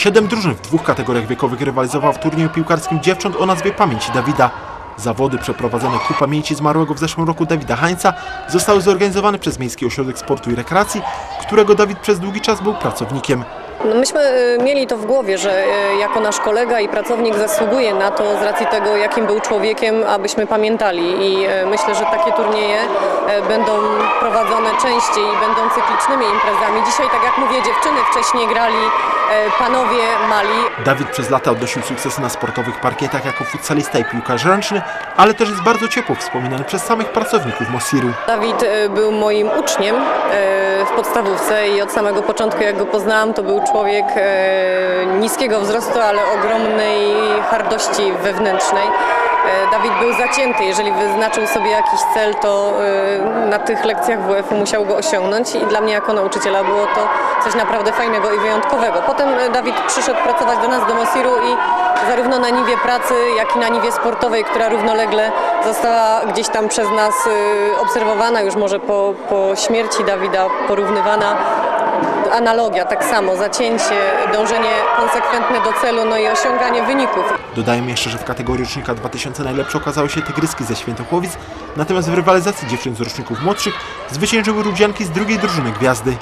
Siedem drużyn w dwóch kategoriach wiekowych rywalizowało w turnieju piłkarskim dziewcząt o nazwie Pamięci Dawida. Zawody przeprowadzone ku pamięci zmarłego w zeszłym roku Dawida Hańca zostały zorganizowane przez Miejski Ośrodek Sportu i Rekreacji, którego Dawid przez długi czas był pracownikiem. No myśmy e, mieli to w głowie, że e, jako nasz kolega i pracownik zasługuje na to z racji tego, jakim był człowiekiem, abyśmy pamiętali i e, myślę, że takie turnieje będą prowadzone częściej i będą cyklicznymi imprezami. Dzisiaj, tak jak mówię, dziewczyny wcześniej grali, e, panowie mali. Dawid przez lata odnosił sukcesy na sportowych parkietach jako futsalista i piłkarz ręczny, ale też jest bardzo ciepło wspominany przez samych pracowników Mosiru. Dawid e, był moim uczniem e, w podstawówce i od samego początku, jak go poznałam, to był człowiek e, niskiego wzrostu, ale ogromnej hardości wewnętrznej. Dawid był zacięty, jeżeli wyznaczył sobie jakiś cel, to e, na tych lekcjach WF-u musiał go osiągnąć i dla mnie jako nauczyciela było to coś naprawdę fajnego i wyjątkowego. Potem e, Dawid przyszedł pracować do nas do Mosiru i zarówno na niwie pracy, jak i na niwie sportowej, która równolegle została gdzieś tam przez nas y, obserwowana już może po, po śmierci Dawida, porównywana. Analogia, tak samo, zacięcie, dążenie konsekwentne do celu, no i osiąganie wyników. Dodajmy jeszcze, że w kategorii rocznika 2000 najlepsze okazały się Tygryski ze Świętochłowic, natomiast w rywalizacji dziewczyn z roczników młodszych zwyciężyły Rudzianki z drugiej drużyny Gwiazdy.